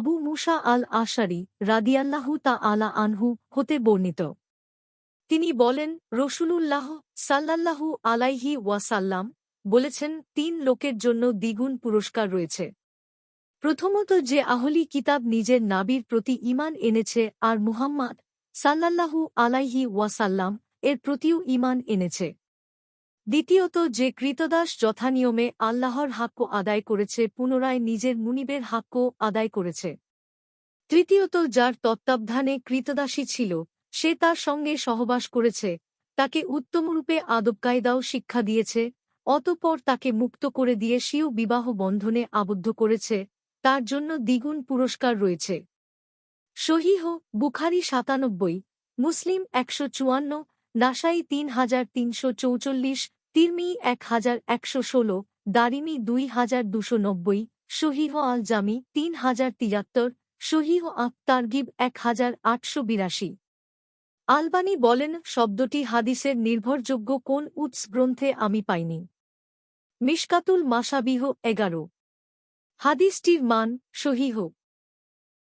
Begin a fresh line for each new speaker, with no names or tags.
মুসা আল আশারি রাদিয়াল্লাহু তা আলা আনহু হতে বর্ণিত। তিনি বলেন, রসুলুল্লাহ সাল্লাল্লাহু আলাইহি ওয়াসাল্লাম বলেছেন, তিন লোকের জন্য দ্বিগুণ পুরস্কার রয়েছে। প্রথমত যে আহলি কিতাব নিজের নাবির প্রতি ইমান এনেছে আর মুহাম্মদ সাল্লাল্লাহু আলাইহি ওয়াসাল্লাম এর প্রতিও ইমান এনেছে। দ্বিতীয়ত, যে কৃতদাস যথানিয়মে আল্লাহর হাক্য আদায় করেছে, পুনরায় নিজের মুনিবের হাক্য আদায় করেছে। তৃতীয়ত, যার তত্ত্বাবধানে কৃতদাসী ছিল, সে তার সঙ্গে সহবাস করেছে, তাকে উত্তমরূপে আদবকায়দাও শিক্ষা দিয়েছে, অতপর তাকে মুক্ত করে দিয়ে স্বীয় বিবাহ বন্ধনে আবদ্ধ করেছে, তার জন্য দ্বিগুণ পুরস্কার রয়েছে। সহিহ, বুখারি সাতানব্বই, মুসলিম একশো চুয়ান্ন নাসাই তিন হাজার তিনশো চৌচল্লিশ তিরমি এক হাজার একশো ষোলো, দারিমি দুই হাজার দুশো নব্বই, শহীহ আল জামি তিন হাজার তিয়াত্তর শহীহ আক তারগিব এক হাজার আটশো বিরাশি। আলবানি বলেন, শব্দটি হাদিসের নির্ভরযোগ্য কোন উৎস গ্রন্থে আমি পাইনি। মিশকাতুল মাসাবিহ এগারো। হাদিসটির মান সহিহ